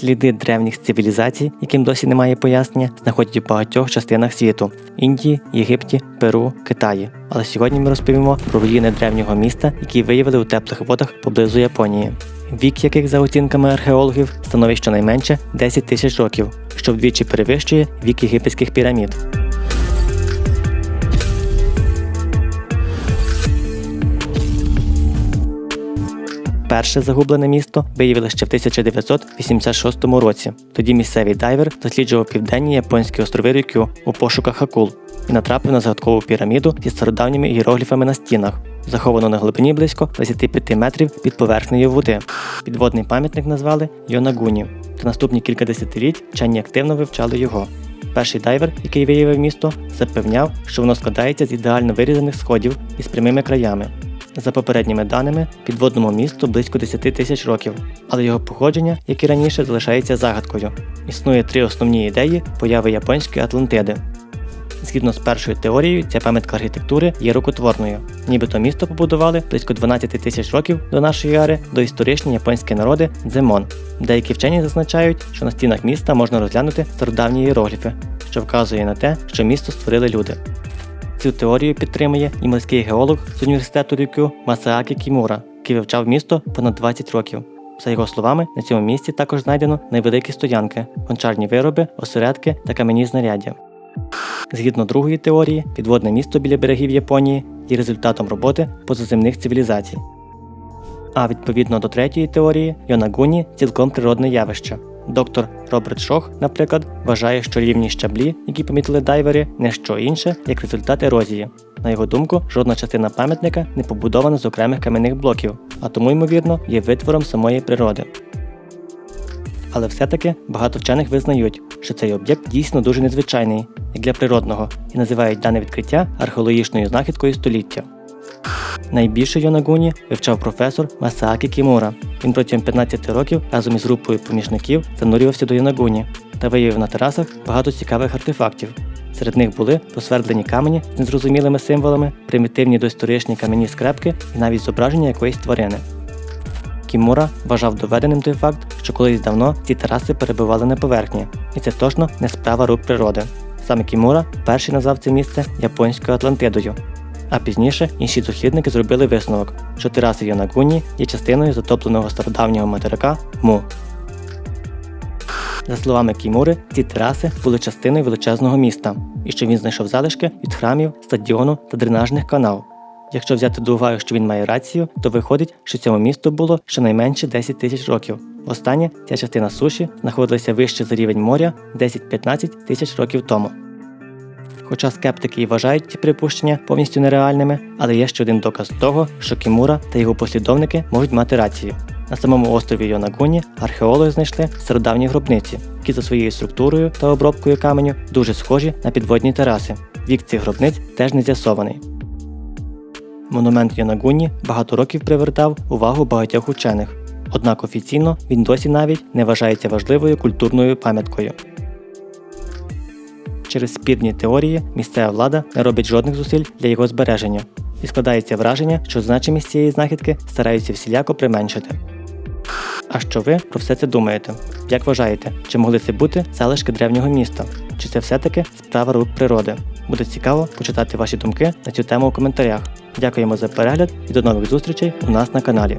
Сліди древніх цивілізацій, яким досі немає пояснення, знаходять у багатьох частинах світу Індії, Єгипті, Перу, Китаї. Але сьогодні ми розповімо про руїни древнього міста, які виявили у теплих водах поблизу Японії. Вік яких, за оцінками археологів, становить щонайменше 10 тисяч років, що вдвічі перевищує вік єгипетських пірамід. Перше загублене місто виявили ще в 1986 році. Тоді місцевий дайвер досліджував південні японські острови Рюкю у пошуках акул і натрапив на загадкову піраміду зі стародавніми іерогліфами на стінах, заховану на глибині близько 25 метрів під поверхнею води. Підводний пам'ятник назвали Йонагуні. Та наступні кілька десятиліть вчені активно вивчали його. Перший дайвер, який виявив місто, запевняв, що воно складається з ідеально вирізаних сходів із прямими краями. За попередніми даними, підводному місту близько 10 тисяч років, але його походження, як і раніше, залишається загадкою. Існує три основні ідеї появи японської Атлантиди. Згідно з першою теорією, ця пам'ятка архітектури є рукотворною. Нібито місто побудували близько 12 тисяч років до нашої ери до історичні японські народи дземон. Деякі вчені зазначають, що на стінах міста можна розглянути стародавні іерогліфи, що вказує на те, що місто створили люди. Цю теорію підтримує і морський геолог з університету Рюкю Масаакі Кімура, який вивчав місто понад 20 років. За його словами, на цьому місці також знайдено невеликі стоянки, гончарні вироби, осередки та кам'яні знаряддя. Згідно другої теорії, підводне місто біля берегів Японії є результатом роботи позаземних цивілізацій. А відповідно до третьої теорії, Йонагуні цілком природне явище. Доктор Роберт Шох, наприклад, вважає, що рівні щаблі, які помітили дайвери, не що інше, як результат ерозії. На його думку, жодна частина пам'ятника не побудована з окремих кам'яних блоків, а тому, ймовірно, є витвором самої природи. Але все-таки багато вчених визнають, що цей об'єкт дійсно дуже незвичайний, як для природного, і називають дане відкриття археологічною знахідкою століття. Найбільше Йонагуні вивчав професор Масаакі Кімура. Він протягом 15 років разом із групою помічників занурювався до Йонагуні та виявив на терасах багато цікавих артефактів. Серед них були посвердлені камені з незрозумілими символами, примітивні доісторичні кам'яні скрепки і навіть зображення якоїсь тварини. Кімура вважав доведеним той факт, що колись давно ці тераси перебували на поверхні, і це точно не справа рук природи. Саме Кімура перший назвав це місце японською Атлантидою. А пізніше інші дослідники зробили висновок, що тераси Йонагуні є частиною затопленого стародавнього материка Му. За словами Кімури, ці тераси були частиною величезного міста, і що він знайшов залишки від храмів, стадіону та дренажних канал. Якщо взяти до уваги, що він має рацію, то виходить, що цьому місту було щонайменше 10 тисяч років. Останнє ця частина суші знаходилася вище за рівень моря 10-15 тисяч років тому. Хоча скептики і вважають ці припущення повністю нереальними, але є ще один доказ того, що Кімура та його послідовники можуть мати рацію. На самому острові Йонагуні археологи знайшли стародавні гробниці, які за своєю структурою та обробкою каменю дуже схожі на підводні тераси. Вік цих гробниць теж не з'ясований. Монумент Йонагуні багато років привертав увагу багатьох учених, однак офіційно він досі навіть не вважається важливою культурною пам'яткою. Через спірні теорії місцева влада не робить жодних зусиль для його збереження, і складається враження, що значимість цієї знахідки стараються всіляко применшити. А що ви про все це думаєте? Як вважаєте, чи могли це бути залишки древнього міста? Чи це все-таки справа рук природи? Буде цікаво почитати ваші думки на цю тему у коментарях. Дякуємо за перегляд і до нових зустрічей у нас на каналі.